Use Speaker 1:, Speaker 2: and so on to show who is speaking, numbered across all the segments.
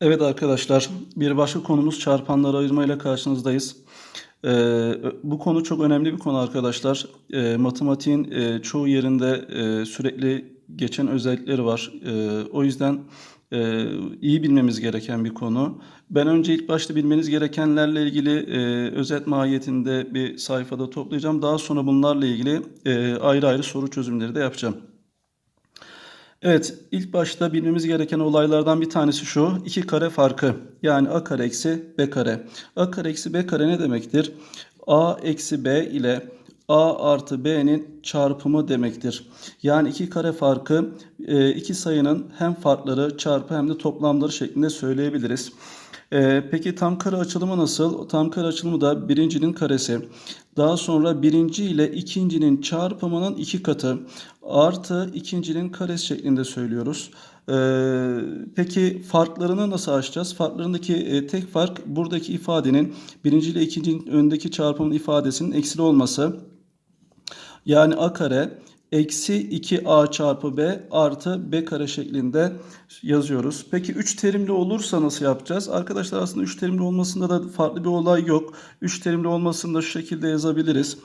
Speaker 1: Evet arkadaşlar, bir başka konumuz çarpanları ayırma ile karşınızdayız. Ee, bu konu çok önemli bir konu arkadaşlar. Ee, matematiğin e, çoğu yerinde e, sürekli geçen özellikleri var. Ee, o yüzden e, iyi bilmemiz gereken bir konu. Ben önce ilk başta bilmeniz gerekenlerle ilgili e, özet mahiyetinde bir sayfada toplayacağım. Daha sonra bunlarla ilgili e, ayrı ayrı soru çözümleri de yapacağım. Evet, ilk başta bilmemiz gereken olaylardan bir tanesi şu. iki kare farkı. Yani a kare eksi b kare. a kare eksi b kare ne demektir? a eksi b ile a artı b'nin çarpımı demektir. Yani iki kare farkı e, iki sayının hem farkları çarpı hem de toplamları şeklinde söyleyebiliriz. Ee, peki tam kare açılımı nasıl? Tam kare açılımı da birincinin karesi. Daha sonra birinci ile ikincinin çarpımının iki katı artı ikincinin karesi şeklinde söylüyoruz. Ee, peki farklarını nasıl açacağız? Farklarındaki e, tek fark buradaki ifadenin birinci ile ikincinin öndeki çarpımın ifadesinin eksili olması. Yani a kare eksi 2a çarpı b artı b kare şeklinde yazıyoruz. Peki 3 terimli olursa nasıl yapacağız? Arkadaşlar aslında 3 terimli olmasında da farklı bir olay yok. 3 terimli olmasını da şu şekilde yazabiliriz.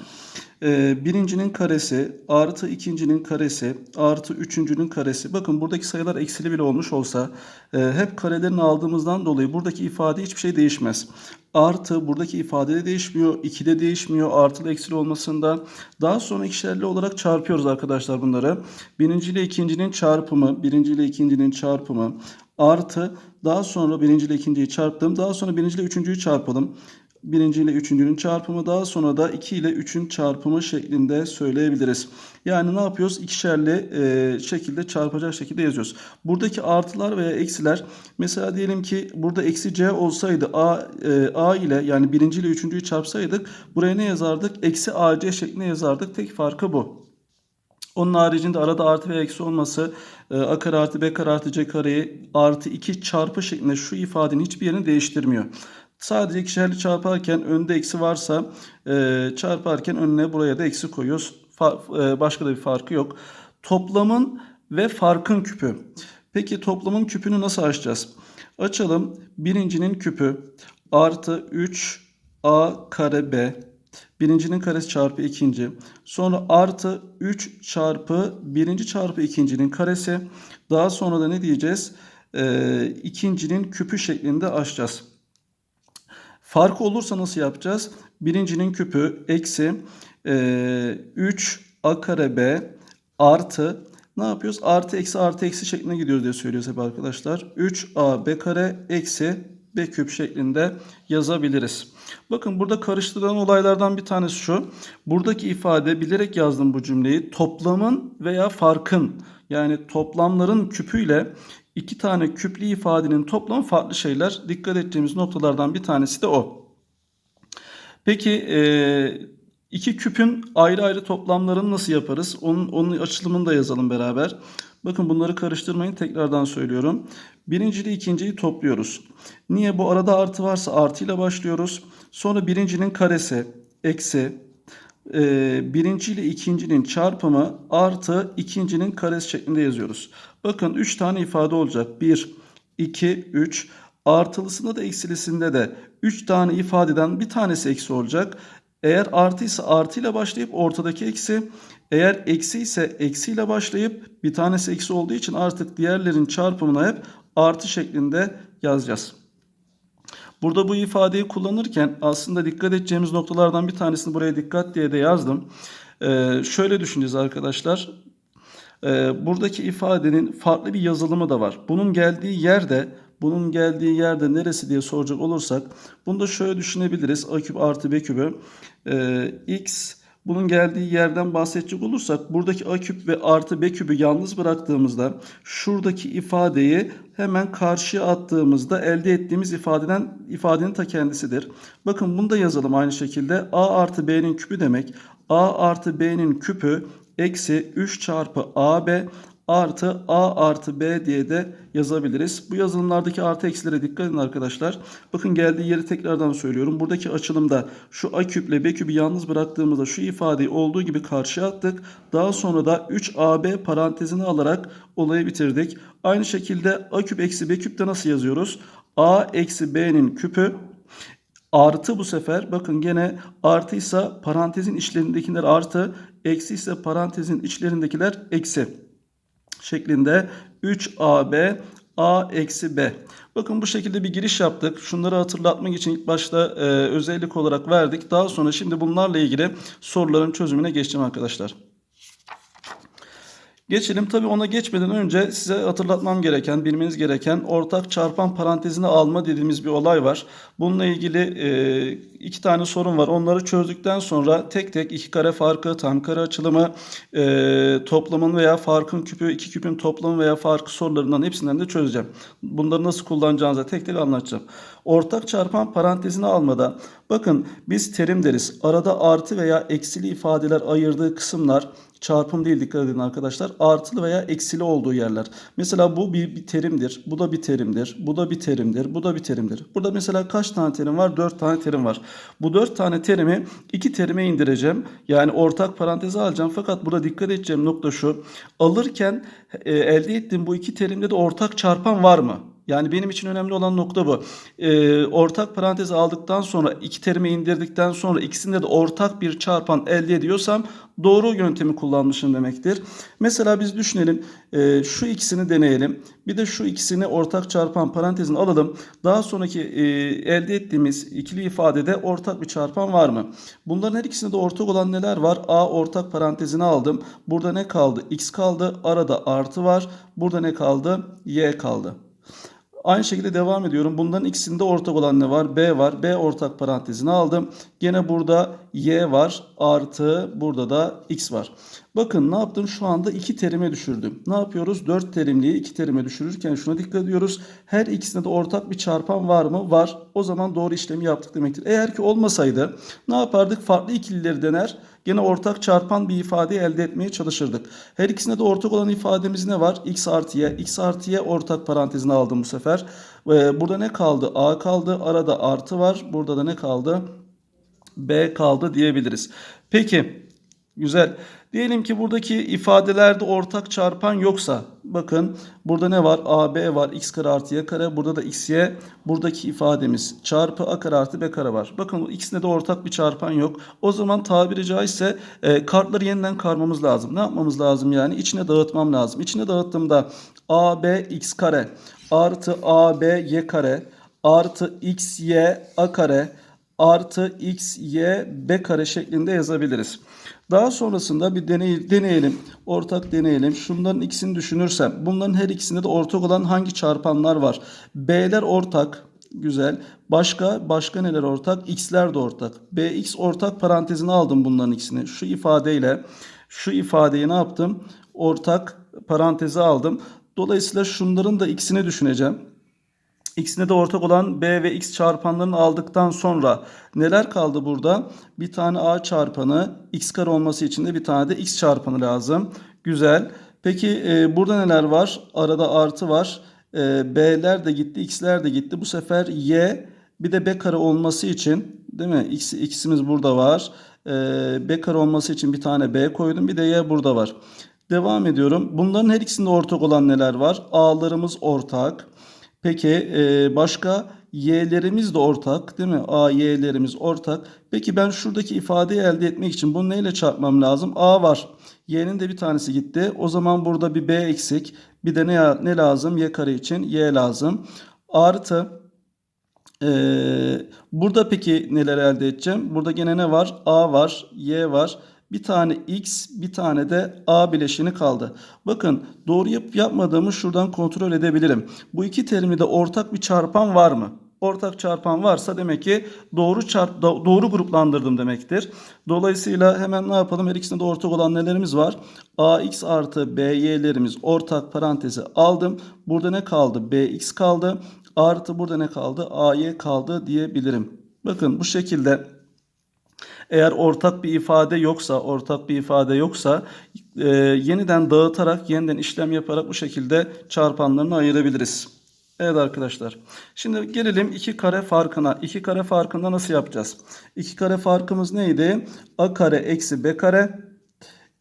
Speaker 1: Ee, birincinin karesi artı ikincinin karesi artı üçüncünün karesi. Bakın buradaki sayılar eksili bile olmuş olsa e, hep karelerini aldığımızdan dolayı buradaki ifade hiçbir şey değişmez. Artı buradaki ifade de değişmiyor. 2 de değişmiyor. Artılı eksili olmasında. Daha sonra ikişerli olarak çarpıyoruz arkadaşlar bunları. Birinci ile ikincinin çarpımı. Birinci ile ikincinin çarpımı. Artı daha sonra birinci ile ikinciyi çarptım. Daha sonra birinci ile üçüncüyü çarpalım birinci ile üçüncünün çarpımı daha sonra da 2 ile 3'ün çarpımı şeklinde söyleyebiliriz. Yani ne yapıyoruz? İkişerli e, şekilde çarpacak şekilde yazıyoruz. Buradaki artılar veya eksiler mesela diyelim ki burada eksi c olsaydı a, e, a ile yani birinci ile üçüncüyü çarpsaydık buraya ne yazardık? Eksi ac şeklinde yazardık. Tek farkı bu. Onun haricinde arada artı ve eksi olması e, a kare artı b kare artı c kareyi artı 2 çarpı şeklinde şu ifadenin hiçbir yerini değiştirmiyor. Sadece ikişerli çarparken önde eksi varsa e, çarparken önüne buraya da eksi koyuyoruz. E, başka da bir farkı yok. Toplamın ve farkın küpü. Peki toplamın küpünü nasıl açacağız? Açalım. Birincinin küpü artı 3 a kare b. Birincinin karesi çarpı ikinci. Sonra artı 3 çarpı birinci çarpı ikincinin karesi. Daha sonra da ne diyeceğiz? Ee, ikincinin küpü şeklinde açacağız. Farkı olursa nasıl yapacağız? Birincinin küpü eksi e, 3 a kare b artı ne yapıyoruz? Artı eksi artı eksi şeklinde gidiyoruz diye söylüyoruz hep arkadaşlar. 3a b kare eksi b küp şeklinde yazabiliriz. Bakın burada karıştırılan olaylardan bir tanesi şu. Buradaki ifade bilerek yazdım bu cümleyi. Toplamın veya farkın yani toplamların küpüyle iki tane küplü ifadenin toplamı farklı şeyler. Dikkat ettiğimiz noktalardan bir tanesi de o. Peki e, iki küpün ayrı ayrı toplamlarını nasıl yaparız? Onun, onun açılımını da yazalım beraber. Bakın bunları karıştırmayın tekrardan söylüyorum. Birinci ile ikinciyi topluyoruz. Niye? Bu arada artı varsa artıyla başlıyoruz. Sonra birincinin karesi eksi e, birinci ile ikincinin çarpımı artı ikincinin karesi şeklinde yazıyoruz. Bakın 3 tane ifade olacak. 1, 2, 3. Artılısında da eksilisinde de 3 tane ifadeden bir tanesi eksi olacak. Eğer artıysa artıyla başlayıp ortadaki eksi, eğer eksi ise eksiyle başlayıp bir tanesi eksi olduğu için artık diğerlerin çarpımına hep artı şeklinde yazacağız. Burada bu ifadeyi kullanırken aslında dikkat edeceğimiz noktalardan bir tanesini buraya dikkat diye de yazdım. Ee, şöyle düşüneceğiz arkadaşlar. Ee, buradaki ifadenin farklı bir yazılımı da var. Bunun geldiği yerde bunun geldiği yerde neresi diye soracak olursak bunu da şöyle düşünebiliriz. A küp artı B kübü. Ee, X bunun geldiği yerden bahsedecek olursak buradaki a küp ve artı b kübü yalnız bıraktığımızda şuradaki ifadeyi hemen karşıya attığımızda elde ettiğimiz ifadeden ifadenin ta kendisidir. Bakın bunu da yazalım aynı şekilde. a artı b'nin küpü demek. a artı b'nin küpü eksi 3 çarpı ab artı A artı B diye de yazabiliriz. Bu yazılımlardaki artı eksilere dikkat edin arkadaşlar. Bakın geldiği yeri tekrardan söylüyorum. Buradaki açılımda şu A küple B küpü yalnız bıraktığımızda şu ifadeyi olduğu gibi karşıya attık. Daha sonra da 3AB parantezini alarak olayı bitirdik. Aynı şekilde A küp eksi B küpte nasıl yazıyoruz? A eksi B'nin küpü Artı bu sefer bakın gene artıysa parantezin içlerindekiler artı, eksi ise parantezin içlerindekiler eksi şeklinde 3AB A eksi B. Bakın bu şekilde bir giriş yaptık. Şunları hatırlatmak için ilk başta e, özellik olarak verdik. Daha sonra şimdi bunlarla ilgili soruların çözümüne geçeceğim arkadaşlar. Geçelim. Tabi ona geçmeden önce size hatırlatmam gereken, bilmeniz gereken ortak çarpan parantezine alma dediğimiz bir olay var. Bununla ilgili e, iki tane sorun var. Onları çözdükten sonra tek tek iki kare farkı, tam kare açılımı, e, toplamın veya farkın küpü, iki küpün toplamı veya farkı sorularından hepsinden de çözeceğim. Bunları nasıl kullanacağınızı tek tek anlatacağım. Ortak çarpan parantezine almada bakın biz terim deriz. Arada artı veya eksili ifadeler ayırdığı kısımlar çarpım değil dikkat edin arkadaşlar. Artılı veya eksili olduğu yerler. Mesela bu bir, bir terimdir. Bu da bir terimdir. Bu da bir terimdir. Bu da bir terimdir. Burada mesela kaç tane terim var? 4 tane terim var. Bu 4 tane terimi iki terime indireceğim. Yani ortak paranteze alacağım. Fakat burada dikkat edeceğim nokta şu. Alırken e, elde ettiğim bu iki terimde de ortak çarpan var mı? Yani benim için önemli olan nokta bu. Ee, ortak parantezi aldıktan sonra iki terimi indirdikten sonra ikisinde de ortak bir çarpan elde ediyorsam doğru yöntemi kullanmışım demektir. Mesela biz düşünelim e, şu ikisini deneyelim. Bir de şu ikisini ortak çarpan parantezini alalım. Daha sonraki e, elde ettiğimiz ikili ifadede ortak bir çarpan var mı? Bunların her ikisinde de ortak olan neler var? A ortak parantezini aldım. Burada ne kaldı? X kaldı. Arada artı var. Burada ne kaldı? Y kaldı. Aynı şekilde devam ediyorum. Bunların ikisinde ortak olan ne var? B var. B ortak parantezini aldım. Gene burada Y var. Artı burada da X var. Bakın ne yaptım? Şu anda iki terime düşürdüm. Ne yapıyoruz? Dört terimliği iki terime düşürürken şuna dikkat ediyoruz. Her ikisinde de ortak bir çarpan var mı? Var. O zaman doğru işlemi yaptık demektir. Eğer ki olmasaydı ne yapardık? Farklı ikilileri dener. Gene ortak çarpan bir ifade elde etmeye çalışırdık. Her ikisinde de ortak olan ifademiz ne var? X artı Y. X artı Y ortak parantezine aldım bu sefer. Burada ne kaldı? A kaldı. Arada artı var. Burada da ne kaldı? B kaldı diyebiliriz. Peki güzel. Diyelim ki buradaki ifadelerde ortak çarpan yoksa bakın burada ne var? AB var. X kare artı Y kare. Burada da XY. Buradaki ifademiz çarpı A kare artı B kare var. Bakın ikisinde de ortak bir çarpan yok. O zaman tabiri caizse e, kartları yeniden karmamız lazım. Ne yapmamız lazım yani? İçine dağıtmam lazım. İçine dağıttığımda AB X kare artı AB Y kare artı XY A kare artı x, y, b kare şeklinde yazabiliriz. Daha sonrasında bir deney, deneyelim. Ortak deneyelim. Şunların ikisini düşünürsem bunların her ikisinde de ortak olan hangi çarpanlar var? B'ler ortak. Güzel. Başka başka neler ortak? X'ler de ortak. BX ortak parantezine aldım bunların ikisini. Şu ifadeyle şu ifadeyi ne yaptım? Ortak paranteze aldım. Dolayısıyla şunların da ikisini düşüneceğim. İkisine de ortak olan B ve X çarpanlarını aldıktan sonra neler kaldı burada? Bir tane A çarpanı, X kare olması için de bir tane de X çarpanı lazım. Güzel. Peki e, burada neler var? Arada artı var. E, B'ler de gitti, X'ler de gitti. Bu sefer Y bir de B kare olması için değil mi? X, X'imiz burada var. E, B kare olması için bir tane B koydum. Bir de Y burada var. Devam ediyorum. Bunların her ikisinde ortak olan neler var? A'larımız ortak. Peki e, başka y'lerimiz de ortak değil mi? A, y'lerimiz ortak. Peki ben şuradaki ifadeyi elde etmek için bunu neyle çarpmam lazım? A var. Y'nin de bir tanesi gitti. O zaman burada bir B eksik. Bir de ne, ne lazım? Y kare için Y lazım. Artı ee, burada peki neler elde edeceğim? Burada gene ne var? A var, Y var. Bir tane X, bir tane de A bileşini kaldı. Bakın doğru yapıp yapmadığımı şuradan kontrol edebilirim. Bu iki terimde ortak bir çarpan var mı? Ortak çarpan varsa demek ki doğru çarp doğru gruplandırdım demektir. Dolayısıyla hemen ne yapalım? Her ikisinde de ortak olan nelerimiz var? AX artı BY'lerimiz ortak parantezi aldım. Burada ne kaldı? BX kaldı. Artı burada ne kaldı? AY kaldı diyebilirim. Bakın bu şekilde Eğer ortak bir ifade yoksa, ortak bir ifade yoksa e, yeniden dağıtarak, yeniden işlem yaparak bu şekilde çarpanlarını ayırabiliriz. Evet arkadaşlar. Şimdi gelelim iki kare farkına. İki kare farkında nasıl yapacağız? İki kare farkımız neydi? A kare eksi B kare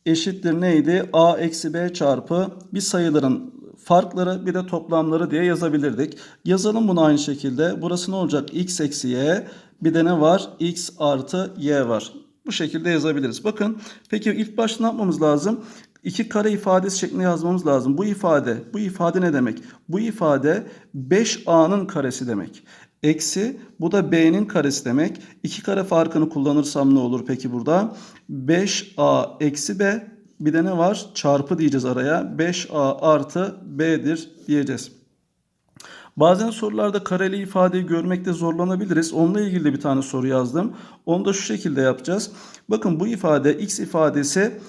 Speaker 1: eşittir neydi? A eksi B çarpı bir sayıların farkları bir de toplamları diye yazabilirdik. Yazalım bunu aynı şekilde. Burası ne olacak? X eksi Y bir de ne var? X artı Y var. Bu şekilde yazabiliriz. Bakın peki ilk başta ne yapmamız lazım? İki kare ifadesi şeklinde yazmamız lazım. Bu ifade, bu ifade ne demek? Bu ifade 5A'nın karesi demek. Eksi bu da B'nin karesi demek. İki kare farkını kullanırsam ne olur peki burada? 5A eksi B bir de ne var? Çarpı diyeceğiz araya. 5A artı B'dir diyeceğiz. Bazen sorularda kareli ifadeyi görmekte zorlanabiliriz. Onunla ilgili de bir tane soru yazdım. Onu da şu şekilde yapacağız. Bakın bu ifade x ifadesi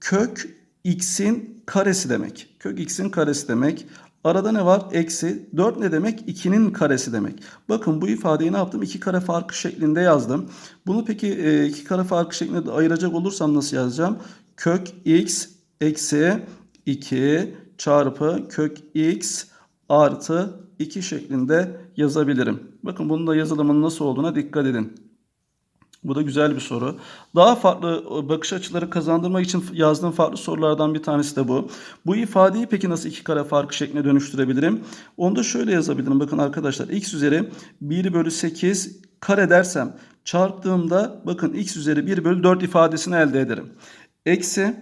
Speaker 1: kök x'in karesi demek. Kök x'in karesi demek. Arada ne var? Eksi 4 ne demek? 2'nin karesi demek. Bakın bu ifadeyi ne yaptım? 2 kare farkı şeklinde yazdım. Bunu peki 2 kare farkı şeklinde ayıracak olursam nasıl yazacağım? Kök x eksi 2 çarpı kök x artı 2 şeklinde yazabilirim. Bakın bunun da yazılımının nasıl olduğuna dikkat edin. Bu da güzel bir soru. Daha farklı bakış açıları kazandırmak için yazdığım farklı sorulardan bir tanesi de bu. Bu ifadeyi peki nasıl iki kare farkı şekline dönüştürebilirim? Onu da şöyle yazabilirim. Bakın arkadaşlar x üzeri 1 bölü 8 kare dersem çarptığımda bakın x üzeri 1 bölü 4 ifadesini elde ederim. Eksi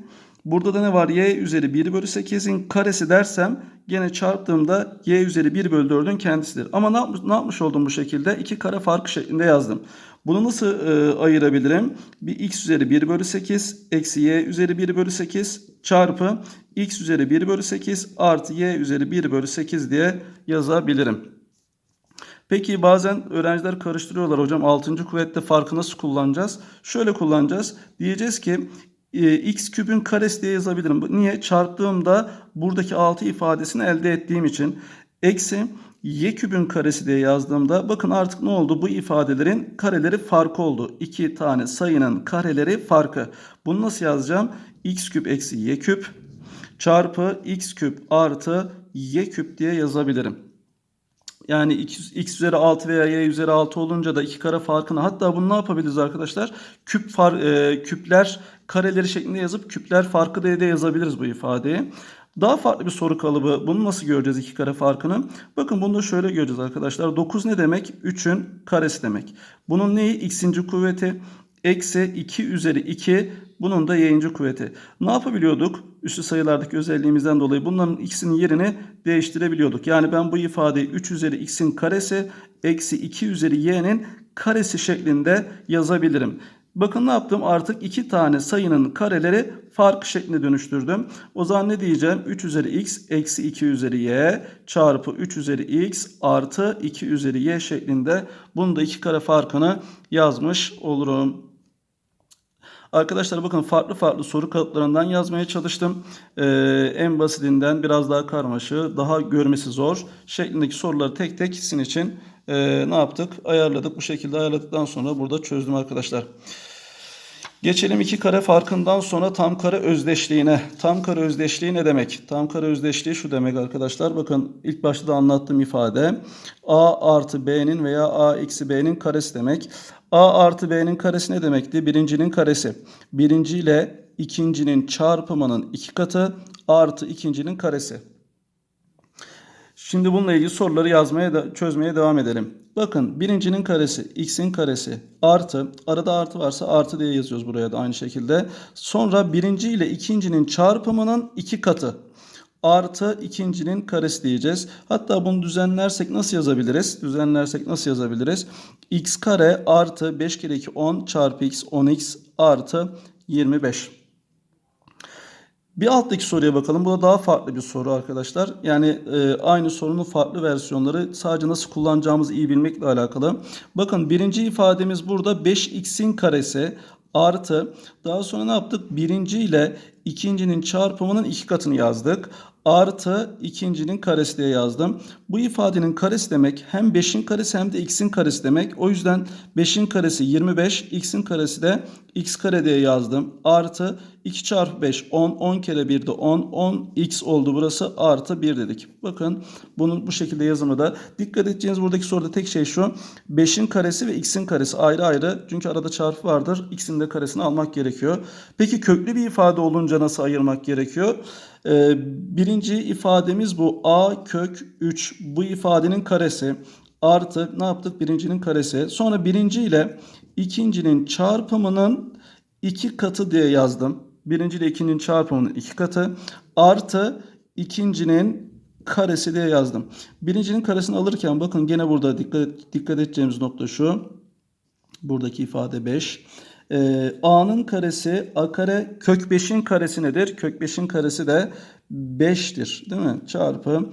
Speaker 1: burada da ne var? y üzeri 1 bölü 8'in karesi dersem gene çarptığımda y üzeri 1 bölü 4'ün kendisidir. Ama ne yapmış, ne yapmış oldum bu şekilde? İki kare farkı şeklinde yazdım. Bunu nasıl e, ayırabilirim? Bir x üzeri 1 bölü 8 eksi y üzeri 1 bölü 8 çarpı x üzeri 1 bölü 8 artı y üzeri 1 bölü 8 diye yazabilirim. Peki bazen öğrenciler karıştırıyorlar hocam 6. kuvvette farkı nasıl kullanacağız? Şöyle kullanacağız. Diyeceğiz ki e, x küpün karesi diye yazabilirim. Niye? Çarptığımda buradaki 6 ifadesini elde ettiğim için. Eksi y küpün karesi diye yazdığımda bakın artık ne oldu? Bu ifadelerin kareleri farkı oldu. İki tane sayının kareleri farkı. Bunu nasıl yazacağım? x küp eksi y küp çarpı x küp artı y küp diye yazabilirim. Yani x, x üzeri 6 veya y üzeri 6 olunca da iki kare farkını hatta bunu ne yapabiliriz arkadaşlar? Küp far, e, küpler kareleri şeklinde yazıp küpler farkı diye de yazabiliriz bu ifadeyi. Daha farklı bir soru kalıbı. Bunu nasıl göreceğiz iki kare farkını? Bakın bunu da şöyle göreceğiz arkadaşlar. 9 ne demek? 3'ün karesi demek. Bunun neyi? X'inci kuvveti. Eksi 2 üzeri 2 bunun da y'inci kuvveti. Ne yapabiliyorduk? Üstü sayılardaki özelliğimizden dolayı bunların ikisinin yerini değiştirebiliyorduk. Yani ben bu ifadeyi 3 üzeri x'in karesi eksi 2 üzeri y'nin karesi şeklinde yazabilirim. Bakın ne yaptım? Artık iki tane sayının kareleri farklı şeklinde dönüştürdüm. O zaman ne diyeceğim? 3 üzeri x eksi 2 üzeri y çarpı 3 üzeri x artı 2 üzeri y şeklinde bunu da iki kare farkını yazmış olurum. Arkadaşlar bakın farklı farklı soru kalıplarından yazmaya çalıştım. Ee, en basitinden biraz daha karmaşı, daha görmesi zor şeklindeki soruları tek tek sizin için e, ne yaptık? Ayarladık. Bu şekilde ayarladıktan sonra burada çözdüm arkadaşlar. Geçelim iki kare farkından sonra tam kare özdeşliğine. Tam kare özdeşliği ne demek? Tam kare özdeşliği şu demek arkadaşlar. Bakın ilk başta da anlattığım ifade. A artı B'nin veya A eksi B'nin karesi demek. A artı B'nin karesi ne demekti? Birincinin karesi. Birinci ile ikincinin çarpımının iki katı artı ikincinin karesi. Şimdi bununla ilgili soruları yazmaya da çözmeye devam edelim. Bakın birincinin karesi x'in karesi artı arada artı varsa artı diye yazıyoruz buraya da aynı şekilde. Sonra birinci ile ikincinin çarpımının iki katı artı ikincinin karesi diyeceğiz. Hatta bunu düzenlersek nasıl yazabiliriz? Düzenlersek nasıl yazabiliriz? x kare artı 5 kere 2 10 çarpı x 10x artı 25. Bir alttaki soruya bakalım. Bu da daha farklı bir soru arkadaşlar. Yani e, aynı sorunun farklı versiyonları sadece nasıl kullanacağımızı iyi bilmekle alakalı. Bakın birinci ifademiz burada 5x'in karesi artı daha sonra ne yaptık? Birinci ile ikincinin çarpımının iki katını yazdık. Artı ikincinin karesi diye yazdım. Bu ifadenin karesi demek hem 5'in karesi hem de x'in karesi demek. O yüzden 5'in karesi 25, x'in karesi de x kare diye yazdım. Artı 2 çarpı 5 10, 10 kere 1 de 10, 10 x oldu burası artı 1 dedik. Bakın bunun bu şekilde yazımı da dikkat edeceğiniz buradaki soruda tek şey şu. 5'in karesi ve x'in karesi ayrı ayrı çünkü arada çarpı vardır. x'in de karesini almak gerekiyor. Peki köklü bir ifade olunca nasıl ayırmak gerekiyor? Ee, birinci ifademiz bu a kök 3 bu ifadenin karesi artı ne yaptık birincinin karesi sonra birinci ile ikincinin çarpımının iki katı diye yazdım. Birinci ile ikincinin çarpımının iki katı artı ikincinin karesi diye yazdım. Birincinin karesini alırken bakın gene burada dikkat, dikkat edeceğimiz nokta şu. Buradaki ifade 5. Ee, A'nın karesi A kare kök 5'in karesi nedir? Kök 5'in karesi de 5'tir. Değil mi? Çarpı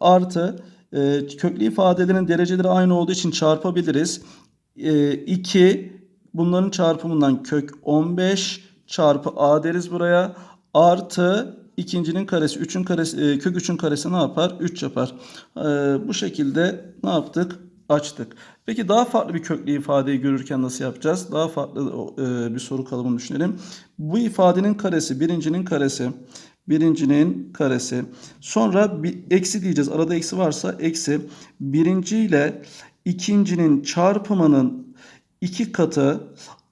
Speaker 1: artı e, köklü ifadelerin dereceleri aynı olduğu için çarpabiliriz. E, 2 bunların çarpımından kök 15 çarpı A deriz buraya. Artı ikincinin karesi 3'ün karesi e, kök 3'ün karesi ne yapar? 3 yapar. E, bu şekilde ne yaptık? Açtık. Peki daha farklı bir köklü ifadeyi görürken nasıl yapacağız? Daha farklı e, bir soru kalıbını düşünelim. Bu ifadenin karesi, birincinin karesi, birincinin karesi. Sonra bir eksi diyeceğiz. Arada eksi varsa eksi. Birinci ile ikincinin çarpımının iki katı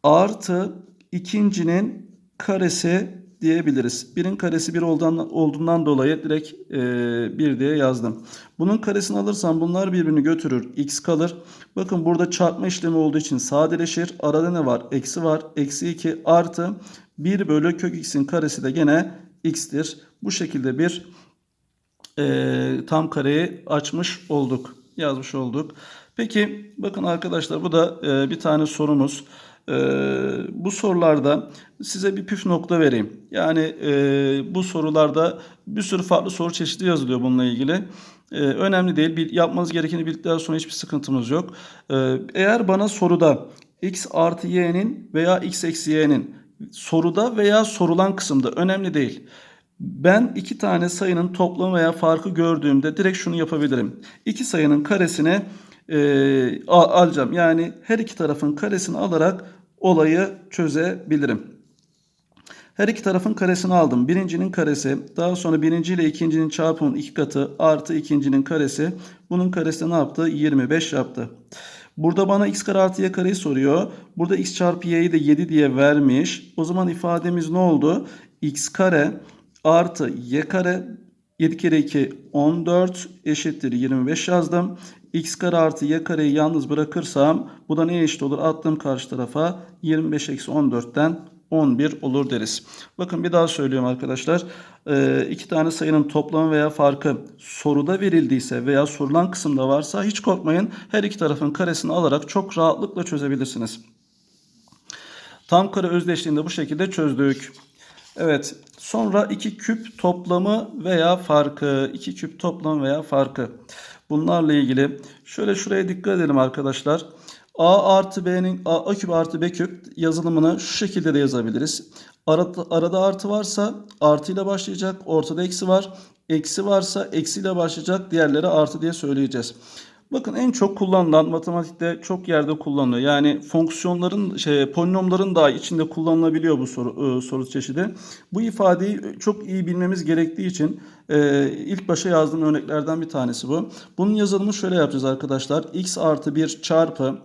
Speaker 1: artı ikincinin karesi diyebiliriz. Birin karesi 1 olduğundan, olduğundan dolayı direkt e, 1 diye yazdım. Bunun karesini alırsam bunlar birbirini götürür. X kalır. Bakın burada çarpma işlemi olduğu için sadeleşir. Arada ne var? Eksi var. Eksi 2 artı 1 bölü kök x'in karesi de gene x'tir. Bu şekilde bir e, tam kareyi açmış olduk. Yazmış olduk. Peki bakın arkadaşlar bu da e, bir tane sorumuz. Ee, bu sorularda size bir püf nokta vereyim. Yani e, bu sorularda bir sürü farklı soru çeşidi yazılıyor bununla ilgili. Ee, önemli değil. Bir, yapmanız gerekeni bildikten sonra hiçbir sıkıntımız yok. Ee, eğer bana soruda x artı y'nin veya x eksi y'nin soruda veya sorulan kısımda önemli değil. Ben iki tane sayının toplamı veya farkı gördüğümde direkt şunu yapabilirim. İki sayının karesine e, alacağım. Yani her iki tarafın karesini alarak olayı çözebilirim. Her iki tarafın karesini aldım. Birincinin karesi, daha sonra birinci ile ikincinin çarpımının iki katı artı ikincinin karesi. Bunun karesi ne yaptı? 25 yaptı. Burada bana x kare artı y kareyi soruyor. Burada x çarpı y'yi de 7 diye vermiş. O zaman ifademiz ne oldu? x kare artı y kare 7 kere 2 14 eşittir 25 yazdım. X kare artı y kareyi yalnız bırakırsam bu da neye eşit olur? Attım karşı tarafa 25 eksi 14'ten 11 olur deriz. Bakın bir daha söylüyorum arkadaşlar. Ee, iki tane sayının toplamı veya farkı soruda verildiyse veya sorulan kısımda varsa hiç korkmayın. Her iki tarafın karesini alarak çok rahatlıkla çözebilirsiniz. Tam kare özdeşliğinde bu şekilde çözdük. Evet. Sonra iki küp toplamı veya farkı. iki küp toplamı veya farkı. Bunlarla ilgili şöyle şuraya dikkat edelim arkadaşlar. A artı B'nin A, A küp artı B küp yazılımını şu şekilde de yazabiliriz. Arada, arada artı varsa artı ile başlayacak. Ortada eksi var. Eksi varsa eksiyle başlayacak. Diğerleri artı diye söyleyeceğiz. Bakın en çok kullanılan matematikte çok yerde kullanılıyor. Yani fonksiyonların şey polinomların da içinde kullanılabiliyor bu soru e, soru çeşidi. Bu ifadeyi çok iyi bilmemiz gerektiği için e, ilk başa yazdığım örneklerden bir tanesi bu. Bunun yazılımını şöyle yapacağız arkadaşlar. x artı 1 çarpı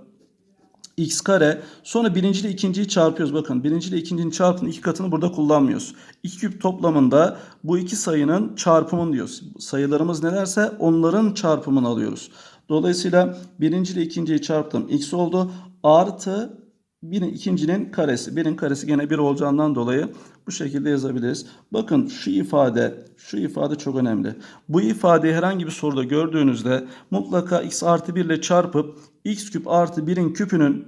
Speaker 1: x kare sonra birinci ile ikinciyi çarpıyoruz. Bakın birinci ile ikincinin çarpının iki katını burada kullanmıyoruz. İki küp toplamında bu iki sayının çarpımını diyoruz. Sayılarımız nelerse onların çarpımını alıyoruz. Dolayısıyla birinci ile ikinciyi çarptım x oldu. Artı birin ikincinin karesi. Birin karesi gene bir olacağından dolayı bu şekilde yazabiliriz. Bakın şu ifade, şu ifade çok önemli. Bu ifadeyi herhangi bir soruda gördüğünüzde mutlaka x artı 1 ile çarpıp x küp artı 1'in küpünün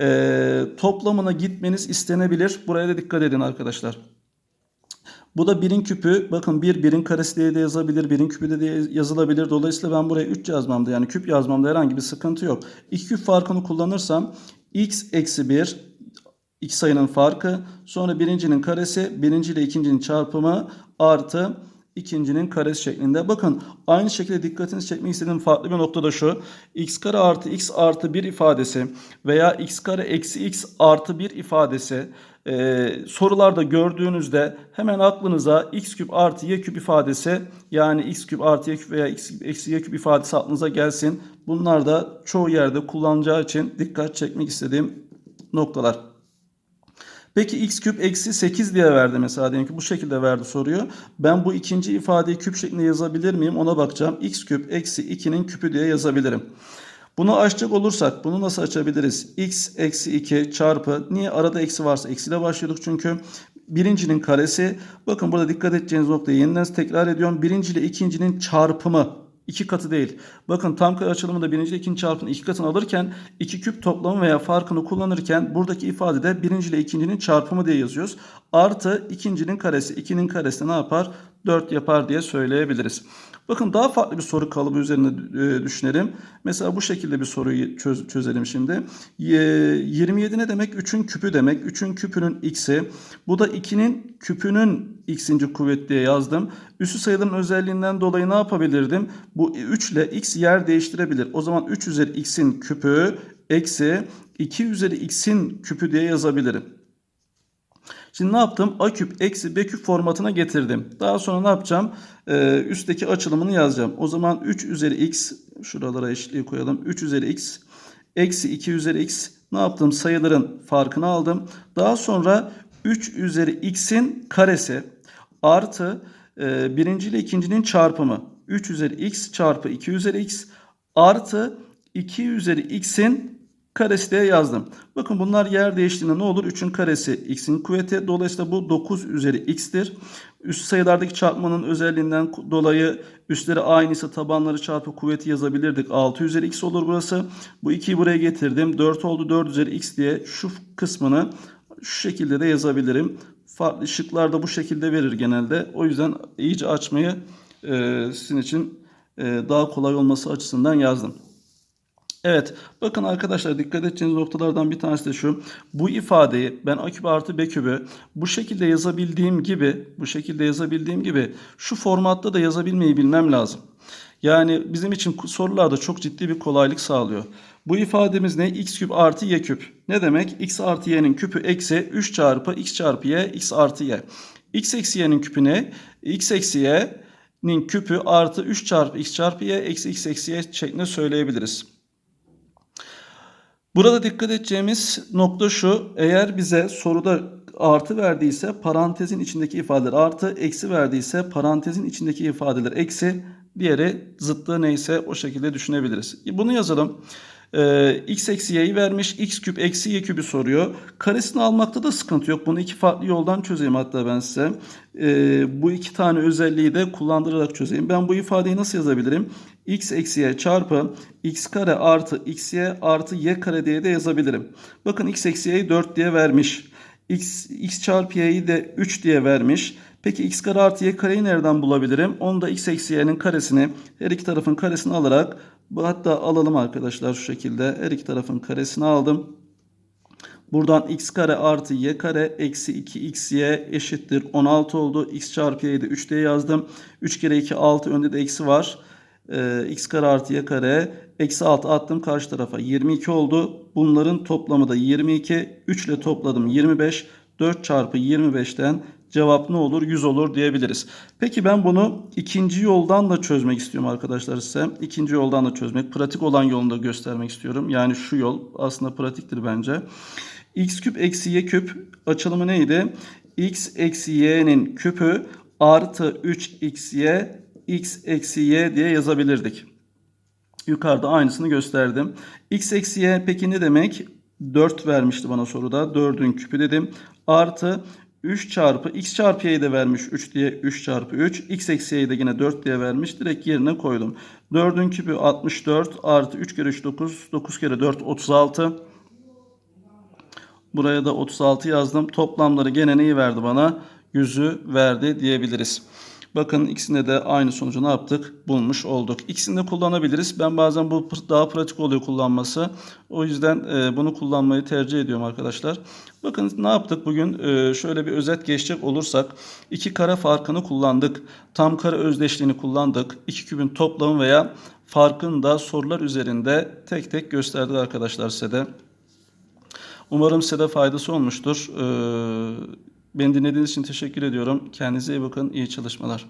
Speaker 1: e, toplamına gitmeniz istenebilir. Buraya da dikkat edin arkadaşlar. Bu da birin küpü. Bakın bir birin karesi diye de yazabilir. Birin küpü de diye yazılabilir. Dolayısıyla ben buraya 3 yazmamda yani küp yazmamda herhangi bir sıkıntı yok. İki küp farkını kullanırsam x eksi 1 iki sayının farkı. Sonra birincinin karesi birinci ile ikincinin çarpımı artı ikincinin karesi şeklinde. Bakın aynı şekilde dikkatinizi çekmek istediğim farklı bir nokta da şu. x kare artı x artı 1 ifadesi veya x kare eksi x artı 1 ifadesi e, sorularda gördüğünüzde hemen aklınıza x küp artı y küp ifadesi yani x küp artı y küp veya x eksi y küp ifadesi aklınıza gelsin. Bunlar da çoğu yerde kullanacağı için dikkat çekmek istediğim noktalar. Peki x küp eksi 8 diye verdi mesela diyelim ki bu şekilde verdi soruyu. Ben bu ikinci ifadeyi küp şeklinde yazabilir miyim ona bakacağım. x küp eksi 2'nin küpü diye yazabilirim. Bunu açacak olursak bunu nasıl açabiliriz? x eksi 2 çarpı niye arada eksi varsa eksiyle başlıyorduk çünkü birincinin karesi bakın burada dikkat edeceğiniz noktayı yeniden tekrar ediyorum. Birinci ile ikincinin çarpımı iki katı değil. Bakın tam kare açılımında birinci ile ikinci çarpımını iki katını alırken iki küp toplamı veya farkını kullanırken buradaki ifadede birinci ile ikincinin çarpımı diye yazıyoruz. Artı ikincinin karesi. ikinin karesi ne yapar? 4 yapar diye söyleyebiliriz. Bakın daha farklı bir soru kalıbı üzerine e, düşünelim. Mesela bu şekilde bir soruyu çöz, çözelim şimdi. E, 27 ne demek? 3'ün küpü demek. 3'ün küpünün x'i. Bu da 2'nin küpünün x'inci kuvvet diye yazdım. Üssü sayıların özelliğinden dolayı ne yapabilirdim? Bu 3 ile x yer değiştirebilir. O zaman 3 üzeri x'in küpü eksi 2 üzeri x'in küpü diye yazabilirim. Şimdi ne yaptım? A küp eksi B küp formatına getirdim. Daha sonra ne yapacağım? Ee, üstteki açılımını yazacağım. O zaman 3 üzeri x, şuralara eşitliği koyalım. 3 üzeri x eksi 2 üzeri x ne yaptım? Sayıların farkını aldım. Daha sonra 3 üzeri x'in karesi artı e, birinci ile ikincinin çarpımı. 3 üzeri x çarpı 2 üzeri x artı 2 üzeri x'in karesi diye yazdım. Bakın bunlar yer değiştiğinde ne olur? 3'ün karesi x'in kuvveti. Dolayısıyla bu 9 üzeri x'tir. Üst sayılardaki çarpmanın özelliğinden dolayı üstleri aynıysa tabanları çarpı kuvveti yazabilirdik. 6 üzeri x olur burası. Bu 2'yi buraya getirdim. 4 oldu 4 üzeri x diye şu kısmını şu şekilde de yazabilirim. Farklı şıklar da bu şekilde verir genelde. O yüzden iyice açmayı e, sizin için e, daha kolay olması açısından yazdım. Evet bakın arkadaşlar dikkat edeceğiniz noktalardan bir tanesi de şu. Bu ifadeyi ben a küp artı b kübü bu şekilde yazabildiğim gibi bu şekilde yazabildiğim gibi şu formatta da yazabilmeyi bilmem lazım. Yani bizim için sorularda çok ciddi bir kolaylık sağlıyor. Bu ifademiz ne? x küp artı y küp. Ne demek? x artı y'nin küpü eksi 3 çarpı x çarpı y x artı y. x eksi y'nin küpü ne? x eksi y'nin küpü artı 3 çarpı x çarpı y eksi x eksi y şeklinde söyleyebiliriz. Burada dikkat edeceğimiz nokta şu. Eğer bize soruda artı verdiyse parantezin içindeki ifadeler artı, eksi verdiyse parantezin içindeki ifadeler eksi, diğeri zıtlığı neyse o şekilde düşünebiliriz. Bunu yazalım. Ee, x eksi y'yi vermiş. x küp eksi y küpü soruyor. Karesini almakta da sıkıntı yok. Bunu iki farklı yoldan çözeyim hatta ben size. Ee, bu iki tane özelliği de kullandırarak çözeyim. Ben bu ifadeyi nasıl yazabilirim? x eksi y çarpı x kare artı x y artı y kare diye de yazabilirim. Bakın x eksi y'yi 4 diye vermiş. x, x çarpı y'yi de 3 diye vermiş. Peki x kare artı y kareyi nereden bulabilirim? Onu da x eksi y'nin karesini her iki tarafın karesini alarak hatta alalım arkadaşlar şu şekilde. Her iki tarafın karesini aldım. Buradan x kare artı y kare eksi 2 xy eşittir 16 oldu. x çarpı y'yi de 3 diye yazdım. 3 kere 2 6 önde de eksi var. Ee, x kare artı y kare eksi 6 attım karşı tarafa 22 oldu. Bunların toplamı da 22. 3 ile topladım 25. 4 çarpı 25'ten cevap ne olur? 100 olur diyebiliriz. Peki ben bunu ikinci yoldan da çözmek istiyorum arkadaşlar size. İkinci yoldan da çözmek. Pratik olan yolunu da göstermek istiyorum. Yani şu yol aslında pratiktir bence. x küp eksi y küp açılımı neydi? x eksi y'nin küpü artı 3xy x eksi y diye yazabilirdik. Yukarıda aynısını gösterdim. x eksi y peki ne demek? 4 vermişti bana soruda. 4'ün küpü dedim. Artı 3 çarpı x çarpı y'yi de vermiş 3 diye 3 çarpı 3. x eksi y'yi de yine 4 diye vermiş. Direkt yerine koydum. 4'ün küpü 64 artı 3 kere 3 9. 9 kere 4 36. Buraya da 36 yazdım. Toplamları gene neyi verdi bana? 100'ü verdi diyebiliriz. Bakın ikisinde de aynı sonucu ne yaptık? Bulmuş olduk. İkisini de kullanabiliriz. Ben bazen bu daha pratik oluyor kullanması. O yüzden e, bunu kullanmayı tercih ediyorum arkadaşlar. Bakın ne yaptık bugün? E, şöyle bir özet geçecek olursak. iki kare farkını kullandık. Tam kare özdeşliğini kullandık. İki kübün toplamı veya farkını da sorular üzerinde tek tek gösterdik arkadaşlar size de. Umarım size de faydası olmuştur. Ee, Beni dinlediğiniz için teşekkür ediyorum. Kendinize iyi bakın. İyi çalışmalar.